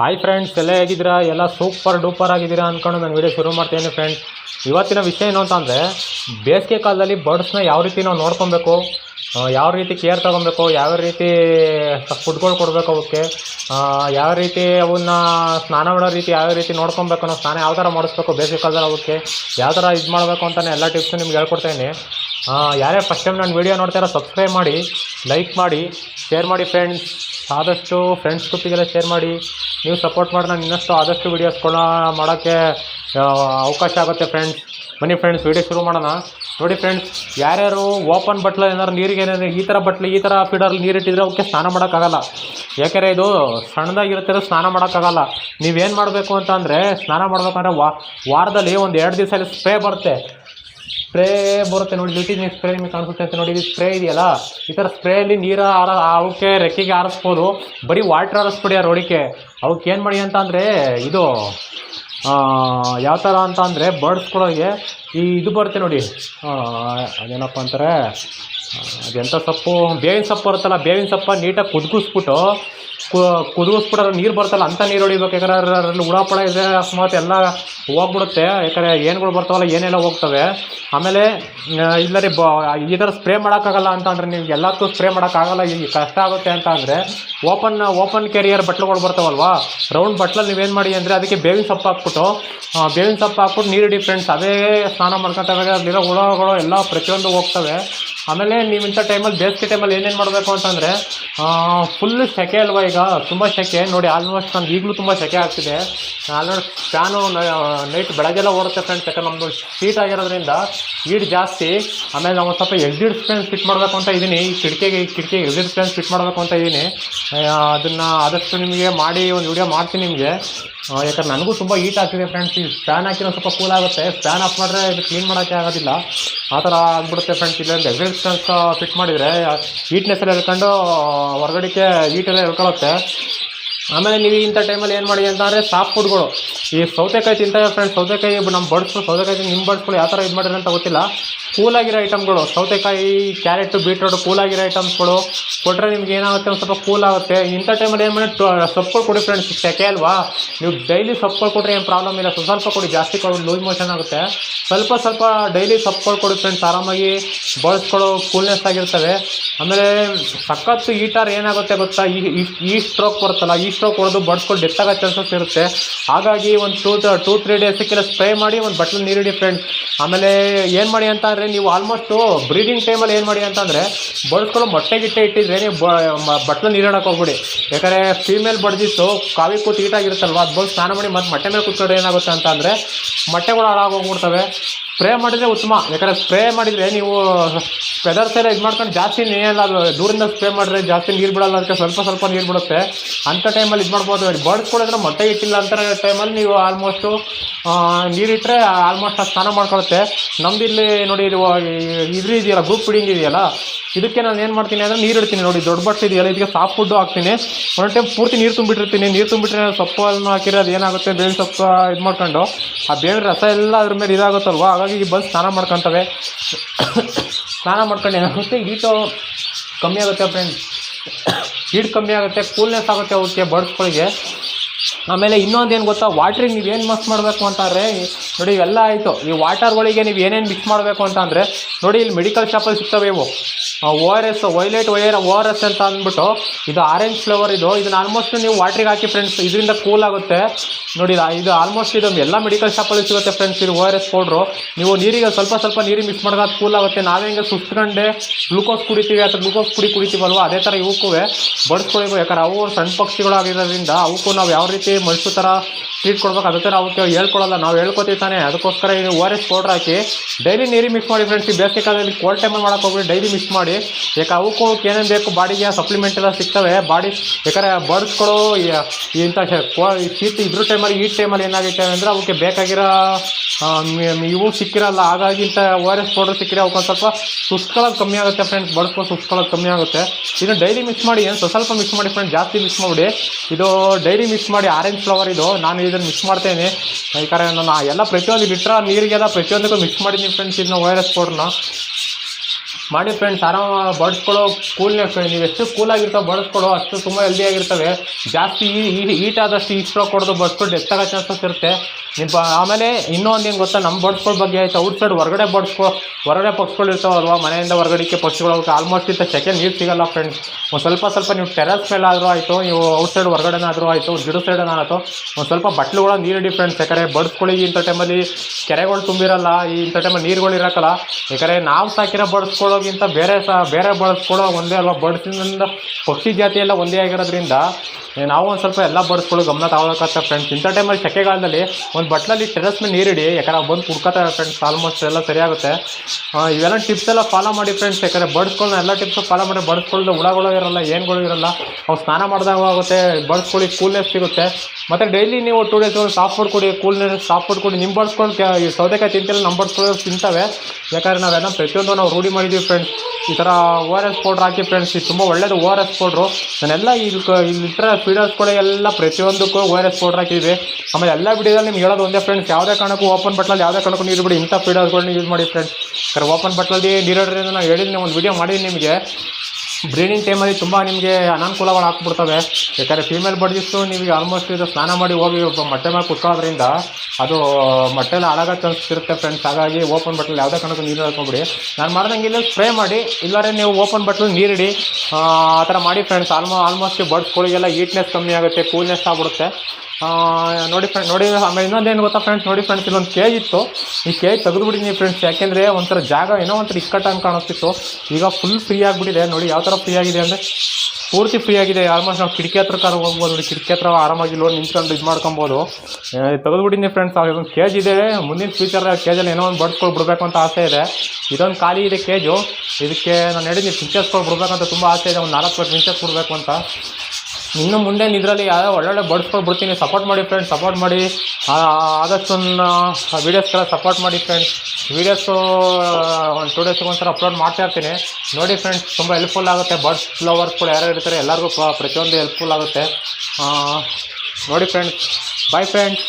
Hi friends ಎಲ್ಲ ಹೇಗಿದ್ದೀರಾ ಎಲ್ಲ ಸೂಪರ್ ಡೂಪರ್ ಆಗಿದ್ದೀರಾ ಅಂದ್ಕೊಂಡು ನಾನು ವೀಡಿಯೋ ಶುರು ಮಾಡ್ತೀನಿ ಫ್ರೆಂಡ್ಸ್ ಇವತ್ತಿನ ವಿಷಯ ಏನು ಅಂತಂದರೆ ಬೇಸಿಗೆ ಕಾಲದಲ್ಲಿ ಬರ್ಡ್ಸ್ನ ಯಾವ ರೀತಿ ನಾವು ನೋಡ್ಕೊಬೇಕು ಯಾವ ರೀತಿ ಕೇರ್ ತೊಗೊಬೇಕು, ಯಾವ ರೀತಿ ಫುಡ್ಗಳು ಕೊಡಬೇಕು ಅವಕ್ಕೆ ಯಾವ ರೀತಿ ಅವನ್ನ ಸ್ನಾನ ಮಾಡೋ ರೀತಿ, ಯಾವ ರೀತಿ ನೋಡ್ಕೊಬೇಕು ನಾವು ಸ್ನಾನ ಯಾವ ಥರ ಮಾಡಿಸ್ಬೇಕು ಬೇಸಿಗೆ ಕಾಲದಲ್ಲಿ ಅವಕ್ಕೆ, ಯಾವ ಥರ ಇದು ಮಾಡಬೇಕು ಅಂತಲೇ ಎಲ್ಲ ಟಿಪ್ಸು ನಿಮ್ಗೆ ಹೇಳ್ಕೊಡ್ತೇನೆ. ಯಾರೇ ಫಸ್ಟ್ ಟೈಮ್ ನಾನು ವೀಡಿಯೋ ನೋಡ್ತಾರೋ ಸಬ್ಸ್ಕ್ರೈಬ್ ಮಾಡಿ ಲೈಕ್ ಮಾಡಿ ಶೇರ್ ಮಾಡಿ ಫ್ರೆಂಡ್ಸ್ ಆದಷ್ಟು ಫ್ರೆಂಡ್ಸ್ ಗ್ರೂಪಿಗೆಲ್ಲ ಶೇರ್ ಮಾಡಿ, ನೀವು ಸಪೋರ್ಟ್ ಮಾಡಿ, ನಾನು ಇನ್ನಷ್ಟು ಆದಷ್ಟು ವೀಡಿಯೋಸ್ಗಳ ಮಾಡೋಕ್ಕೆ ಅವಕಾಶ ಆಗುತ್ತೆ ಫ್ರೆಂಡ್ಸ್ ಬನ್ನಿ ಫ್ರೆಂಡ್ಸ್ ವೀಡಿಯೋ ಶುರು ಮಾಡೋಣ. ನೋಡಿ ಫ್ರೆಂಡ್ಸ್ ಯಾರ್ಯಾರು ಓಪನ್ ಬಟ್ಲ ಏನಾದ್ರು ನೀರಿಗೆ ಈ ಥರ ಬಟ್ಲು ಈ ಥರ ಫೀಡರಲ್ಲಿ ನೀರಿಟ್ಟಿದ್ರೆ ಅವಕ್ಕೆ ಸ್ನಾನ ಮಾಡೋಕ್ಕಾಗಲ್ಲ. ಯಾಕೆಂದರೆ ಇದು ಸಣ್ಣದಾಗಿರುತ್ತೆ ಸ್ನಾನ ಮಾಡೋಕ್ಕಾಗಲ್ಲ. ನೀವೇನು ಮಾಡಬೇಕು ಅಂತ ಅಂದರೆ, ಸ್ನಾನ ಮಾಡಬೇಕಂದ್ರೆ ವಾರದಲ್ಲಿ ಒಂದು ಎರಡು ದಿವಸ ಸ್ಪ್ರೇ ಬರುತ್ತೆ. ಸ್ಪ್ರೇ ಬರುತ್ತೆ ನೋಡಿ ಲಿಟಿನ್ ಸ್ಪ್ರೇ ನಿಮಗೆ ಕಾಣಿಸುತ್ತೆ ಅಂತ ನೋಡಿ, ಇದು ಸ್ಪ್ರೇ ಇದೆಯಲ್ಲ? ಈ ಥರ ಸ್ಪ್ರೇಯಲ್ಲಿ ನೀರು ಆರ ಅವಕ್ಕೆ ರೆಕ್ಕೆಗೆ ಆರಿಸ್ಬೋದು. ಬರೀ ವಾಟ್ರ್ ಆರಿಸ್ಬಿಡಿ ಆ ರೋಡಿಗೆ. ಅವಕ್ಕೆ ಏನು ಮಾಡಿ ಅಂತ ಅಂದರೆ, ಇದು ಯಾವ ಥರ ಅಂತ ಅಂದರೆ ಬರ್ಡ್ಸ್ಗಳಿಗೆ ಈ ಇದು ಬರುತ್ತೆ ನೋಡಿ. ಅದೇನಪ್ಪ ಅಂತಾರೆ ಅದೆಂಥ ಸೊಪ್ಪು? ಬೇವಿನ ಸೊಪ್ಪು ಬರುತ್ತಲ್ಲ, ಬೇವಿನ ಸೊಪ್ಪ ನೀಟಾಗಿ ಕುದಿಸ್ಬಿಟ್ಟು ಕುದಿಸ್ಬಿಟ್ರೆ ನೀರು ಬರ್ತಲ್ಲ ಅಂಥ ನೀರು ಹೊಡಿಬೇಕು. ಯಾಕಂದ್ರೆ ಅದರಲ್ಲಿ ಹುಳಪಳ ಇದೆ ಅಕಸ್ಮಾತ್ ಎಲ್ಲ ಹೋಗ್ಬಿಡುತ್ತೆ. ಯಾಕಂದರೆ ಏನುಗಳು ಬರ್ತಾವಲ್ಲ, ಏನೆಲ್ಲ ಹೋಗ್ತವೆ. ಆಮೇಲೆ ಇಲ್ಲ ರೀ ಬ ಈ ಥರ ಸ್ಪ್ರೇ ಮಾಡೋಕ್ಕಾಗಲ್ಲ ಅಂತ ಅಂದರೆ ನೀವು ಎಲ್ಲದಕ್ಕೂ ಸ್ಪ್ರೇ ಮಾಡೋಕ್ಕಾಗಲ್ಲ. ಈ ಕಷ್ಟ ಆಗುತ್ತೆ ಅಂತ ಅಂದರೆ ಓಪನ್ ಓಪನ್ ಕೆರಿಯರ್ ಬಟ್ಲುಗಳು ಬರ್ತಾವಲ್ವಾ? ರೌಂಡ್ ಬಟ್ಲಲ್ಲಿ ನೀವೇನು ಮಾಡಿ ಅಂದರೆ ಅದಕ್ಕೆ ಬೇವಿನ ಸೊಪ್ಪು ಹಾಕ್ಬಿಟ್ಟು ಬೇವಿನ ಸೊಪ್ಪು ಹಾಕ್ಬಿಟ್ಟು ನೀರು ಡಿಫ್ರೆನ್ಸ್ ಅದೇ ಸ್ನಾನ ಮಾಡ್ಕೊತಾವೆ. ಅಲ್ಲಿರೋ ಹುಳಗಳು ಎಲ್ಲ ಪ್ರತಿಯೊಂದು ಹೋಗ್ತವೆ. ಆಮೇಲೆ ನೀವು ಇಂಥ ಟೈಮಲ್ಲಿ ಬೇಸಿಗೆ ಟೈಮಲ್ಲಿ ಏನೇನು ಮಾಡಬೇಕು ಅಂತಂದರೆ ಫುಲ್ ಸೆಕೆ ಅಲ್ವಾ ಈಗ? ತುಂಬ ಸೆಕೆ. ನೋಡಿ ಆಲ್ಮೋಸ್ಟ್ ನಮ್ಗೆ ಈಗಲೂ ತುಂಬ ಸೆಕೆ ಆಗ್ತಿದೆ. ಆಲ್ಮೋಸ್ಟ್ ಫ್ಯಾನು ನೈಟ್ ಬೆಳಗ್ಗೆಲ್ಲ ಓಡುತ್ತೆ ಫ್ರೆಂಡ್ಸ್ ಯಾಕಂದ್ರೆ ನಮ್ಮದು ಸೀಟ್ ಆಗಿರೋದ್ರಿಂದ ಹೀಟ್ ಜಾಸ್ತಿ. ಆಮೇಲೆ ನಾವು ಸ್ವಲ್ಪ ಎಕ್ಸಿಟ್ ಫ್ಯಾನ್ ಫಿಟ್ ಮಾಡಬೇಕು ಅಂತ ಇದ್ದೀನಿ ಈ ಕಿಟಕಿಗೆ, ಈ ಕಿಟಕಿ ಎಕ್ಸಿಟ್ ಫ್ಯಾನ್ ಫಿಟ್ ಮಾಡಬೇಕು ಅಂತ ಇದ್ದೀನಿ ಅದನ್ನು ಆದಷ್ಟು ನಿಮಗೆ ಮಾಡಿ, ಒಂದು ವಿಡಿಯೋ ಮಾಡ್ತೀನಿ ನಿಮಗೆ. ಯಾಕಂದ್ರೆ ನನಗೂ ತುಂಬ ಹೀಟ್ ಆಗ್ತಿದೆ ಫ್ರೆಂಡ್ಸ್ ಈ ಫ್ಯಾನ್ ಹಾಕಿರೋ ಸ್ವಲ್ಪ ಕೂಲ್ ಆಗುತ್ತೆ. ಫ್ಯಾನ್ ಆಫ್ ಮಾಡಿದ್ರೆ ಇದು ಕ್ಲೀನ್ ಮಾಡೋಕ್ಕೆ ಆಗೋದಿಲ್ಲ. ಆ ಥರ ಆಗ್ಬಿಡುತ್ತೆ ಫ್ರೆಂಡ್ಸ್ ಇಲ್ಲ ಎಕ್ಸಿಟ್ ಫ್ಯಾನ್ಸ್ ಫಿಟ್ ಮಾಡಿದರೆ ಹೀಟ್ನೆಸ್ ಎಲ್ಲ ಹೇಳ್ಕೊಂಡು ಹೊರಗಡೆಗೆ ಹೀಟೆಲ್ಲ ಹೇಳ್ಕೊಳ್ಳುತ್ತೆ. ಆಮೇಲೆ ನೀವು ಇಂಥ ಟೈಮಲ್ಲಿ ಏನು ಮಾಡಿ ಅಂತ ಅಂದರೆ ಸಾಫ್ಟ್ ಫುಡ್ಗಳು ಈ ಸೌತೆಕಾಯಿ ತಿಂತಾರೆ ಫ್ರೆಂಡ್ಸ್ ಸೌತೆಕಾಯಿ ನಮ್ಮ ಬರ್ಡ್ಸ್ ಸೌತೆಕಾಯಿ ನಿಮ್ಮ ಬಡ್ಸ್ಗಳು ಯಾವ ಥರ ಇದು ಮಾಡಿದ್ರೆ ಅಂತ ಗೊತ್ತಿಲ್ಲ. ಕೂಲಾಗಿರೋ ಐಟಮ್ಗಳು ಸೌತೆಕಾಯಿ ಕ್ಯಾರೆಟು ಬೀಟ್ರೋಟು ಕೂಲಾಗಿರೋ ಐಟಮ್ಸ್ಗಳು ಕೊಟ್ಟರೆ ನಿಮ್ಗೆ ಏನಾಗುತ್ತೆ ಒಂದು ಸ್ವಲ್ಪ ಕೂಲ್ ಆಗುತ್ತೆ. ಇಂಥ ಟೈಮಲ್ಲಿ ಏನು ಮಾಡಿ ಸೊಪ್ಪುಗಳು ಕೊಡಿ ಫ್ರೆಂಡ್ಸ್ ಸೆಕೆ ಅಲ್ವಾ? ನೀವು ಡೈಲಿ ಸೊಪ್ಪುಗಳು ಕೊಟ್ಟರೆ ಏನು ಪ್ರಾಬ್ಲಮ್ ಇಲ್ಲ. ಸ್ವಲ್ಪ ಸ್ವಲ್ಪ ಕೊಡಿ, ಜಾಸ್ತಿ ಕೊಡೋದು ಲೂಸ್ ಮೋಷನ್ ಆಗುತ್ತೆ. ಸ್ವಲ್ಪ ಸ್ವಲ್ಪ ಡೈಲಿ ಸೊಪ್ಪುಗಳು ಕೊಡಿ ಫ್ರೆಂಡ್ಸ್ ಆರಾಮಾಗಿ ಬಳಸ್ಕೊಳ್ಳೋ ಕೂಲ್ನೆಸ್ ಆಗಿರ್ತವೆ. ಆಮೇಲೆ ಸಖತ್ತು ಈಟರ್ ಏನಾಗುತ್ತೆ ಗೊತ್ತಾ? ಈ- ಈ ಸ್ಟ್ರೋಕ್ ಬರುತ್ತಲ್ಲ, ಈ ಸ್ಟ್ರೋಕ್ ಹೊಡೆದು ಬಡ್ಸ್ಕೊಂಡು ಡೆತ್ ಆಗೋ ಚಾನ್ಸಸ್ ಇರುತ್ತೆ. ಹಾಗಾಗಿ ಒಂದು ಟೂ ಟೂ ತ್ರೀ ಡೇಸಕ್ಕೆಲ್ಲ ಸ್ಪ್ರೇ ಮಾಡಿ ಒಂದು ಬಟ್ಲು ನೀರಿಡಿ ಫ್ರೆಂಡ್ಸ್ ಆಮೇಲೆ ಏನು ಮಾಡಿ ಅಂತ ಅಂದರೆ ನೀವು ಆಲ್ಮೋಸ್ಟು ಬ್ರೀಡಿಂಗ್ ಟೈಮಲ್ಲಿ ಏನು ಮಾಡಿ ಅಂತಂದರೆ ಬಡ್ಸ್ಕೊಳ್ಳೋ ಮೊಟ್ಟೆ ಗಿಟ್ಟೆ ಇಟ್ಟಿದ್ರೆ ನೀವು ಬಟ್ಲು ನೀರಿಡಕ್ಕೆ ಹೋಗ್ಬಿಡಿ. ಯಾಕಂದರೆ ಫೀಮೇಲ್ ಬಡ್ದಿತ್ತು ಕಾವಿ ಕೂತು ಈಟಾಗಿರುತ್ತಲ್ವ ಅದು ಬಂದು ಸ್ನಾನ ಮಾಡಿ ಮತ್ತೆ ಮೊಟ್ಟೆ ಮೇಲೆ ಕೂತ್ಕೊಂಡ್ರೆ ಏನಾಗುತ್ತೆ ಅಂತ ಅಂದರೆ ಮೊಟ್ಟೆಗಳು ಹಾಳಾಗೋಗ್ಬಿಡ್ತವೆ ಸ್ಪ್ರೇ ಮಾಡಿದರೆ ಉತ್ತಮ. ಯಾಕಂದರೆ ಸ್ಪ್ರೇ ಮಾಡಿದರೆ ನೀವು ಪೆದರ್ಸ್ ಎಲ್ಲ ಇದು ಮಾಡ್ಕೊಂಡು ಜಾಸ್ತಿ ನೀರಲ್ಲ ಅದು ದೂರಿಂದ ಸ್ಪ್ರೇ ಮಾಡಿದ್ರೆ ಜಾಸ್ತಿ ನೀರು ಬಿಡಲ್ಲ ಅದಕ್ಕೆ ಸ್ವಲ್ಪ ಸ್ವಲ್ಪ ನೀರು ಬಿಡುತ್ತೆ. ಅಂಥ ಟೈಮಲ್ಲಿ ಇದು ಮಾಡ್ಬೋದು. ಬರ್ಡ್ಸ್ ಕೊಡಿದ್ರೆ ಮೊಟ್ಟೆ ಇಟ್ಟಿಲ್ಲ ಅಂತ ಟೈಮಲ್ಲಿ ನೀವು ಆಲ್ಮೋಸ್ಟು ನೀರಿಟ್ಟರೆ ಆಲ್ಮೋಸ್ಟ್ ಅದು ಸ್ನಾನ ಮಾಡ್ಕೊಳುತ್ತೆ. ನಮ್ದು ಇಲ್ಲಿ ನೋಡಿ ಇದು ಇದ್ರ ಇದೆಯಲ್ಲ ಗ್ರೂಪ್ ಫೀಡಿಂಗ್ ಇದೆಯಲ್ಲ, ಇದಕ್ಕೆ ನಾನು ಏನು ಮಾಡ್ತೀನಿ ಅಂದರೆ ನೀರು ಇಡ್ತೀನಿ ನೋಡಿ. ದೊಡ್ಡ ಬಟ್ಟೆ ಇದೆಯಲ್ಲ, ಇದಕ್ಕೆ ಸಾಫ್ಟ್ ಫುಡ್ಡು ಹಾಕ್ತೀನಿ. ಒಂದು ಟೈಮ್ ಪೂರ್ತಿ ನೀರು ತುಂಬಿಟ್ಟಿರ್ತೀನಿ. ನೀರು ತುಂಬಿಟ್ರೆ ಹಾಕಿರೋ ಅದು ಏನಾಗುತ್ತೆ ಬೇವಿನ ಸೊಪ್ಪು ಇದು ಮಾಡ್ಕೊಂಡು. ಆ ಬೇವಿನ ರಸ ಎಲ್ಲ ಅದ್ರ ಮೇಲೆ ಇದಾಗುತ್ತಲ್ವ? ಹಾಗಾಗಿ ಬಂದು ಸ್ನಾನ ಮಾಡ್ಕೊತವೆ. ಸ್ನಾನ ಮಾಡ್ಕೊಂಡು. ಏನಾಗುತ್ತೆ ಹೀಟು ಕಮ್ಮಿ ಆಗುತ್ತೆ ಫ್ರೆಂಡ್ಸ್ ಹೀಟ್ ಕಮ್ಮಿ ಆಗುತ್ತೆ ಕೂಲ್ನೆಸ್ ಆಗುತ್ತೆ ಅವಕ್ಕೆ ಬರ್ಡ್ಸ್ಗಳಿಗೆ ಆಮೇಲೆ ಇನ್ನೊಂದು ಏನು ಗೊತ್ತಾ ವಾಟ್ರಿಗೆ ನೀವು ಏನು ಮಸ್ತ್ ಮಾಡಬೇಕು ಅಂತಂದರೆ ನೋಡಿ, ಇವೆಲ್ಲ ಆಯಿತು. ಈ ವಾಟರ್ಗಳಿಗೆ ನೀವು ಏನೇನು ಮಿಕ್ಸ್ ಮಾಡಬೇಕು ಅಂತಂದರೆ ನೋಡಿ, ಇಲ್ಲಿ ಮೆಡಿಕಲ್ ಶಾಪಲ್ಲಿ ಸಿಗ್ತವೆ ಇವು. O R S violet wire O R S ಅಂತ ಅಂದ್ಬಿಟ್ಟು, ಇದು ಆರೆಂಜ್ ಫ್ಲೇವರ್ ಇದು. ಇದನ್ನ ಆಲ್ಮೋಸ್ಟ್ ನೀವು ವಾಟ್ರಿಗೆ ಹಾಕಿ ಫ್ರೆಂಡ್ಸ್ ಇದರಿಂದ ಕೂಲ್ ಆಗುತ್ತೆ. ನೋಡಿ, ಇದು- ಆಲ್ಮೋಸ್ಟ್ ಇದು ಎಲ್ಲ ಮೆಡಿಕಲ್ ಶಾಪಲ್ಲಿ ಸಿಗುತ್ತೆ ಫ್ರೆಂಡ್ಸ್ ಇದು ಓ ಆರ್ ಎಸ್ ಪೌಡ್ರು ನೀವು ನೀರಿಗೆ ಸ್ವಲ್ಪ ಸ್ವಲ್ಪ ನೀರಿಗೆ ಮಿಕ್ಸ್ ಮಾಡಿದ್ರೆ ಕೂಲ್ ಆಗುತ್ತೆ. ನಾವೇ ಹಿಂಗೆ ಸುಸ್ತ್ಕೊಂಡೆ ಗ್ಲೂಕೋಸ್ ಕುಡಿತೀವಿ ಅಥವಾ ಗ್ಲೂಕೋಸ್ ಪುಡಿ ಕುಡಿತೀವಲ್ವ? ಅದೇ ಥರ ಇವಕ್ಕೂ ಬಡಿಸ್ಕೊಳ್ಬೇಕು. ಯಾಕಂದ್ರೆ ಅವು ಸಣ್ಣ ಪಕ್ಷಿಗಳಾಗಿರೋದ್ರಿಂದ, ಅವಕ್ಕೂ ನಾವು ಯಾವ ರೀತಿ ಮನುಷ್ಯ ಥರ ಟ್ರೀಟ್ ಕೊಡ್ಬೇಕು ಅದೇ ಥರ ಅವಕ್ಕೆ ಹೇಳ್ಕೊಡಲ್ಲ ನಾವು ಹೇಳ್ಕೊತೀವಿ ಅದಕ್ಕೋಸ್ಕರ ಇದು ಓ ಆರ್ ಎಸ್ ಪೌಡ್ರ್ ಹಾಕಿ ಡೈಲಿ ನೀರಿ ಮಿಕ್ಸ್ ಮಾಡಿ ಫ್ರೆಂಡ್ಸ್ ಈ ಬೇಸಿಗೆ ಕಾಲದಲ್ಲಿ ಕೋಲ್ಡ್ ಟೈಮಲ್ಲಿ ಮಾಡಕ್ಕೆ ಹೋಗಿ ಡೈಲಿ ಮಿಕ್ಸ್ ಮಾಡಿ. ಯಾಕೆ, ಅವಕ್ಕೂ ಏನೇನು ಬೇಕು, ಬಾಡಿಗೆ ಸಪ್ಲಿಮೆಂಟ್ ಎಲ್ಲ ಸಿಗ್ತವೆ. ಬಾಡಿ, ಯಾಕಂದರೆ ಬರ್ಡ್ಸ್ಗಳು ಇಂಥ ಶೀತ ಇದ್ರ ಟೈಮಲ್ಲಿ ಈ ಟೈಮಲ್ಲಿ ಏನಾಗುತ್ತೆ ಅಂದರೆ, ಅವಕ್ಕೆ ಬೇಕಾಗಿರೋ ಇವು ಸಿಕ್ಕಿರಲ್ಲ ಹಾಗಾಗಿ ಇಂಥ ಓ ಆರ್ ಎಸ್ ಪೌಡರ್ ಸಿಕ್ಕರೆ ಅವಕ್ಕೆ ಸ್ವಲ್ಪ ಸುಸ್ಕೊಳ್ಳೋದು ಕಮ್ಮಿ ಆಗುತ್ತೆ ಫ್ರೆಂಡ್ಸ್ ಬಡಿಸ್ಕೊಂಡು ಸುಸ್ಕೊಳ್ಳೋದು ಕಮ್ಮಿ ಆಗುತ್ತೆ. ಇದನ್ನು ಡೈಲಿ ಮಿಕ್ಸ್ ಮಾಡಿ, ಏನು ಸ್ವಲ್ಪ ಮಿಕ್ಸ್ ಮಾಡಿ ಫ್ರೆಂಡ್ ಜಾಸ್ತಿ ಮಿಕ್ಸ್ ಮಾಡಿ ಇದು ಡೈಲಿ ಮಿಕ್ಸ್ ಮಾಡಿ ಆರೆಂಜ್ ಫ್ಲವರ್ ಇದು, ನಾನು ಇದನ್ನು ಮಿಕ್ಸ್ ಮಾಡ್ತೇನೆ. ಯಾಕಂದರೆ ನಾನು ಎಲ್ಲ ಪ್ರತಿಯೊಂದು ಲಿಟ್ರ ನೀರಿಗೆಲ್ಲ ಪ್ರತಿಯೊಂದಕ್ಕೂ ಮಿಕ್ಸ್ ಮಾಡಿದ್ದೀನಿ ಫ್ರೆಂಡ್ಸ್ ಇದನ್ನ ಓ ಆರ್ ಎಸ್ ಪೌಡ್ರನ್ನ ಮಾಡಿ ಫ್ರೆಂಡ್ಸ್ ಆರಾಮ ಬಡ್ಸ್ಕೊಳ್ಳೋ ಕೂಲ್ನೇ ನೀವು ಎಷ್ಟು ಕೂಲಾಗಿರ್ತಾವೆ ಬಡಿಸ್ಕೊಳ್ಳೋ, ಅಷ್ಟು ತುಂಬ ಹೆಲ್ದಿಯಾಗಿರ್ತವೆ ಜಾಸ್ತಿ ಈ ಹೀಟ್ ಆದಷ್ಟು ಈ ಸ್ಟ್ರೋಕ್ ಹೊಡೆದು ಡೆತ್ ಆಗೋ ಚಾನ್ಸಸ್ ಇರುತ್ತೆ. ನಿಮ್ಮ ಆಮೇಲೆ ಇನ್ನೊಂದು ಏನು ಗೊತ್ತಾ ನಮ್ಮ ಬರ್ಡ್ಸ್ಗಳ ಬಗ್ಗೆ ಆಯಿತು ಔಟ್ ಸೈಡ್ ಹೊರಗಡೆ ಬರ್ಡ್ಸ್ಗಳು ಹೊರಗಡೆ ಪಕ್ಷಿಗಳು ಇರ್ತಾವಲ್ವಾ, ಮನೆಯಿಂದ ಹೊರಗಡೆಗೆ ಪಕ್ಷಿಗಳು ಆಲ್ಮೋಸ್ಟ್ ಇಂಥ ಸೆಕೆಂಡ್ ನೀರು ಸಿಗಲ್ಲ ಫ್ರೆಂಡ್ಸ್ ಒಂದು ಸ್ವಲ್ಪ ಸ್ವಲ್ಪ ನೀವು ಟೆರಸ್ ಮೇಲೆ ಆದರೂ ಆಯಿತು, ನೀವು ಔಟ್ ಸೈಡ್ ಹೊರಗಡೆನಾದರೂ ಆಯಿತು ಗಿಡ ಸೈಡನಾಯಿತು ಒಂದು ಸ್ವಲ್ಪ ಬಟ್ಲುಗಳ ನೀರಿಡಿ ಫ್ರೆಂಡ್ಸ್ ಯಾಕಂದರೆ ಬರ್ಡ್ಸ್ಗಳಿಗೆ ಇಂಥ ಟೈಮಲ್ಲಿ ಕೆರೆಗಳು ತುಂಬಿರಲ್ಲ, ಈ ಇಂಥ ಟೈಮಲ್ಲಿ ನೀರುಗಳು ಇರೋಕ್ಕಲ್ಲ ಯಾಕಂದರೆ ನಾವು ಸಾಕಿರೋ ಬಡ್ಸ್ಕೊಳ್ಳೋಗಿಂತ ಬೇರೆ ಸಹ ಬೇರೆ ಬರ್ಡ್ಸ್ಗಳು ಒಂದೇ ಅಲ್ವಾ ಬರ್ಡ್ಸಿಂದ ಪಕ್ಷಿ ಜಾತಿ ಎಲ್ಲ ಒಂದೇ ಆಗಿರೋದ್ರಿಂದ, ನಾವು ಒಂದು ಸ್ವಲ್ಪ ಎಲ್ಲ ಬರ್ಡ್ಸ್ಗಳು ಗಮನ ತಗೋಬೇಕಾಗ್ತದೆ ಫ್ರೆಂಡ್ಸ್ ಇಂಥ ಟೈಮಲ್ಲಿ ಸೆಕೆಗಾಲದಲ್ಲಿ ಒಂದು ಬಟ್ಲಲ್ಲಿ ಟೆರಸ್ ಮೇಲೆ ನೀರಿಡಿ, ಯಾಕಂದ್ರೆ ಬಂದು ಕುಡ್ಕೋತಾರೆ ಫ್ರೆಂಡ್ಸ್ ಆಲ್ಮೋಸ್ಟ್ ಎಲ್ಲ ಸರಿಯಾಗುತ್ತೆ. ಇವೆಲ್ಲ ಟಿಪ್ಸ್ ಎಲ್ಲ ಫಾಲೋ ಮಾಡಿ ಫ್ರೆಂಡ್ಸ್ ಯಾಕಂದರೆ ಬಡ್ಸ್ಗಳನ್ನ ಎಲ್ಲ ಟಿಪ್ಸ್ ಫಾಲೋ ಮಾಡಿ ಬಡ್ಸ್ಕೊಳ್ಳೋದು ಹುಳಗಳು ಇರಲ್ಲ, ಏನುಗಳು ಇರಲ್ಲ. ಅವು ಸ್ನಾನ ಮಾಡಿದಾಗ ಆಗುತ್ತೆ ಬಡ್ಸ್ಕೊಳ್ಳಿ ಕೂಲ್ನೆಸ್ ಸಿಗುತ್ತೆ. ಮತ್ತು ಡೈಲಿ ನೀವು ಟೂ ಡೇಸ್ ಸಾಫ್ಟ್ ಫುಡ್ ಕೊಡಿ ಕೂಲ್ನೆಸ್ ಸಾಫ್ಟ್ ಫುಡ್ ಕೊಡಿ. ನಿಮ್ಮ ಬಡ್ಸ್ಕೊಂಡು ಈ ಸೌದೆಕಾಯಿ ತಿಂತಿಲ್ಲ ನಮ್ಮ ಬಡ್ಸ್ಕೊಳ್ಳೋದು ತಿಂತವೆ. ಯಾಕಂದರೆ ನಾವೆಲ್ಲ ಪ್ರತಿಯೊಂದು ನಾವು ರೂಢಿ ಮಾಡಿದ್ದೀವಿ ಫ್ರೆಂಡ್ಸ್ ಈ ಥರ ಓ ಆರ್ ಎಸ್ ಪೌಡ್ರ್ ಹಾಕಿ ಫ್ರೆಂಡ್ಸ್ ಇದು ತುಂಬ ಒಳ್ಳೇದು ಓ ಆರ್ ಎಸ್ ಪೌಡ್ರು ನಾನೆಲ್ಲ ಇಲ್ಲಿ ಕ- ಇಲ್ಲಿ ಇಟ್ಟರೆ ಫೀಡರ್ಸ್ಗಳಿಗೆಲ್ಲ ಪ್ರತಿಯೊಂದಕ್ಕೂ ಓ ಆರ್ ಎಸ್ ಪೌಡ್ರ್ ಹಾಕಿದ್ವಿ. ಆಮೇಲೆ ಎಲ್ಲ ವಿಡಿಯೋದಲ್ಲಿ ನಿಮ್ಗೆ ಹೇಳೋದು ಒಂದೇ ಫ್ರೆಂಡ್ಸ್ ಯಾವುದೇ ಕಾರಣಕ್ಕೂ ಓಪನ್ ಬಟ್ಲಲ್ಲಿ ಯಾವುದೇ ಕಾರಣಕ್ಕೂ ನೀರು ಬಿಡಿ, ಇಂಥ ಫೀಡರ್ಸ್ಗಳನ್ನ ಯೂಸ್ ಮಾಡಿ ಫ್ರೆಂಡ್ಸ್ ಯಾಕಂದ್ರೆ ಓಪನ್ ಬಟ್ಲಲ್ಲಿ ನೀರಿಡೋದ್ರಿಂದ ನಾನು ಹೇಳಿದ್ದೀನಿ ಒಂದು ವಿಡಿಯೋ ಮಾಡಿದ್ದೀನಿ ನಿಮಗೆ. ಬ್ರೀಡಿಂಗ್ ಟೈಮಲ್ಲಿ ತುಂಬ ನಿಮಗೆ ಅನಾನುಕೂಲಗಳು ಹಾಕ್ಬಿಡ್ತವೆ ಯಾಕಂದರೆ ಫೀಮೇಲ್ ಬಡ್ಜಿಸ್ಟು ನೀವು ಆಲ್ಮೋಸ್ಟ್ ಇದು ಸ್ನಾನ ಮಾಡಿ ಹೋಗಿ ಮೊಟ್ಟೆ ಮೇಲೆ ಕುತ್ಕೊಳ್ಳೋದ್ರಿಂದ ಅದು ಮೊಟ್ಟೆಲ್ಲ ಹಾಳಾಗೋ ಚಾನ್ಸ್ ಇರುತ್ತೆ ಫ್ರೆಂಡ್ಸ್ ಹಾಗಾಗಿ ಓಪನ್ ಬಟ್ಲಲ್ಲಿ ಯಾವುದೇ ಕಾರಣಕ್ಕೂ ನೀರು ಹಾಕೋಬಿಡಿ. ನಾನು ಮಾಡ್ದಂಗೆ ಸ್ಪ್ರೇ ಮಾಡಿ ಇಲ್ಲಾರೆ ನೀವು ಓಪನ್ ಬಟ್ಲಲ್ಲಿ ನೀರಿಡಿ. ಆ ಥರ ಮಾಡಿ ಫ್ರೆಂಡ್ಸ್ ಆಲ್ಮೋ ಆಲ್ಮೋಸ್ಟ್ ಬರ್ಡ್ಸ್ಗಳಿಗೆಲ್ಲ ಹೀಟ್ನೆಸ್ ಕಮ್ಮಿ ಆಗುತ್ತೆ ಕೂಲ್ನೆಸ್ ಆಗ್ಬಿಡುತ್ತೆ. ನೋಡಿ ಫ್ರೆಂಡ್ ನೋಡಿ, ಆಮೇಲೆ ಇನ್ನೊಂದು ಏನು ಗೊತ್ತಾ ಫ್ರೆಂಡ್ಸ್ ನೋಡಿ ಫ್ರೆಂಡ್ಸ್ ಇಲ್ಲೊಂದು ಕೇಜ್ ಇತ್ತು. ಈ ಕೇಜ್ ತೆಗೆದುಬಿಟ್ಟಿನಿ ಫ್ರೆಂಡ್ಸ್ ಯಾಕೆಂದರೆ ಒಂಥರ ಜಾಗ ಏನೋ ಒಂಥರ ಇಕ್ಕಟ್ಟಂಗೆ ಕಾಣಿಸ್ತಿತ್ತು. ಈಗ ಫುಲ್ ಫ್ರೀ ಆಗಿಬಿಟ್ಟಿದೆ. ನೋಡಿ ಯಾವ ಥರ ಫ್ರೀ ಆಗಿದೆ ಅಂದರೆ ಪೂರ್ತಿ ಫ್ರೀ ಆಗಿದೆ. ಆಲ್ಮೋಸ್ಟ್ ನಾವು ಕಿಟಕಿ ಹತ್ರ ಕಾರ್ ಹೋಗ್ಬೋದು. ನೋಡಿ, ಕಿಟಕಿ ಹತ್ರ ಆರಾಮಾಗಿ ಲೋನ್ ನಿಂತ್ಕೊಂಡು ಇದು ಮಾಡ್ಕೊಬೋದು. ತೆಗೆದುಬಿಟ್ಟಿನಿ ಫ್ರೆಂಡ್ಸ್ ಅದೊಂದು ಕೇಜ್ ಇದೆ. ಮುಂದಿನ ಫ್ಯೂಚರ್ ಕೇಜಲ್ಲಿ ಏನೋ ಒಂದು ಬಡ್ಸ್ಕೊಂಡು ಬಿಡಬೇಕು ಅಂತ ಆಸೆ ಇದೆ. ಇದೊಂದು ಖಾಲಿ ಇದೆ ಕೇಜು ಇದಕ್ಕೆ ನಾನು ಹೇಳಿದ್ದೀನಿ ಫಿಂಚರ್ಸ್ಗಳು ಬಿಡಬೇಕಂತ ತುಂಬ ಆಸೆ ಇದೆ. ಒಂದು ನಾಲ್ಕು ಫಿಂಚರ್ಸ್ ಬಿಡಬೇಕು ಅಂತ. ಇನ್ನು ಮುಂದೆ ಇದರಲ್ಲಿ ಯಾವ ಒಳ್ಳೊಳ್ಳೆ ಬಡಿಸ್ಕೊಂಡು ಬಿಡ್ತೀನಿ. ಸಪೋರ್ಟ್ ಮಾಡಿ ಫ್ರೆಂಡ್ಸ್ ಸಪೋರ್ಟ್ ಮಾಡಿ. ಆ, ಆದಷ್ಟು ವೀಡಿಯೋಸ್ಗೆಲ್ಲ ಸಪೋರ್ಟ್ ಮಾಡಿ ಫ್ರೆಂಡ್ಸ್ ವೀಡಿಯೋಸು ಒಂದು ಟೂ ಡೇಸ್ಗೆ ಒಂದ್ಸಲ ಅಪ್ಲೋಡ್ ಮಾಡ್ತಾ ಇರ್ತೀನಿ. ನೋಡಿ ಫ್ರೆಂಡ್ಸ್ ತುಂಬ ಹೆಲ್ಪ್ಫುಲ್ ಆಗುತ್ತೆ. ಬರ್ಡ್ಸ್ ಫ್ಲವರ್ಸ್ಗಳು ಯಾರು ಇರ್ತಾರೆ ಎಲ್ಲರಿಗೂ ಪ್ರತಿಯೊಂದು ಹೆಲ್ಪ್ಫುಲ್ ಆಗುತ್ತೆ. ನೋಡಿ ಫ್ರೆಂಡ್ಸ್ ಬಾಯ್ ಫ್ರೆಂಡ್ಸ್